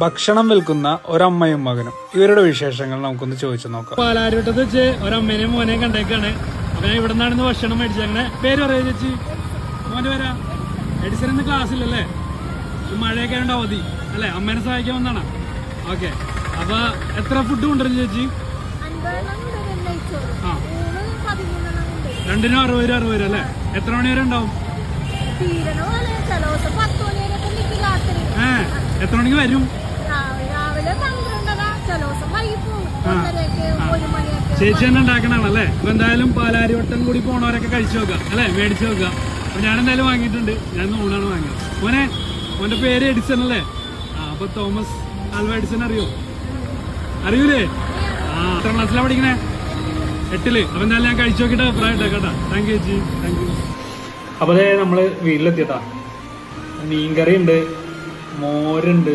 ഭക്ഷണം വിൽക്കുന്ന ഒരമ്മയും മകനും. ഇവരുടെ വിശേഷങ്ങൾ നമുക്കൊന്ന് ചോദിച്ചു നോക്കാം. പാലാരിവട്ടത്ത് വെച്ച് ഒരമ്മേനെയും മോനെയും കണ്ടേക്കാണ്. അപ്പൊ ഞാൻ ഇവിടെ നിന്നാണ് ഭക്ഷണം മേടിച്ചങ്ങനെ പേര് പറയാ ചേച്ചി. മോന്റെ വരാ എഡിസൺ ഇന്ന് ക്ലാസ് ഇല്ലല്ലേ? മഴയൊക്കെ ഉണ്ടാവും അവധി. അല്ലേ? അമ്മേനെ സഹായിക്കാൻ വന്നാണ്? ഓക്കെ. അപ്പൊ എത്ര ഫുഡ് കൊണ്ടുവരും ചേച്ചി. ആ. രണ്ടിനും അറുപത് രൂപ അറുപത് രൂപ അല്ലേ? എത്ര മണി വരെ ഉണ്ടാവും. ഏ എത്ര മണിക്ക് വരും? ചേച്ചി തന്നെ ഉണ്ടാക്കണാണല്ലേ അപ്പൊ എന്തായാലും പാലാരിവട്ടം കൂടി പോണവരൊക്കെ കഴിച്ചു നോക്കാം അല്ലെ? മേടിച്ചു നോക്കാം. അപ്പൊ ഞാൻ എന്തായാലും വാങ്ങിയിട്ടുണ്ട്. ഞാൻ ഊണാണ് വാങ്ങിയത്. മോനെ മോന്റെ പേര് എഡിസൺ അല്ലേ? ആ അപ്പൊ തോമസ് ആൽവ എഡിസൺ അറിയോ? അറിയൂലേ? ആ എത്ര ക്ലാസ്സിലാണ് പഠിക്കണേ? എട്ടിൽ. അപ്പൊ എന്തായാലും ഞാൻ കഴിച്ചു നോക്കിയിട്ട് അഭിപ്രായം കേട്ടാ. താങ്ക് യു ചേച്ചി. താങ്ക് യു അപ്പൊ നമ്മൾ വീട്ടിലെത്തിയട്ടാ മീൻകറി ഉണ്ട് മോരുണ്ട്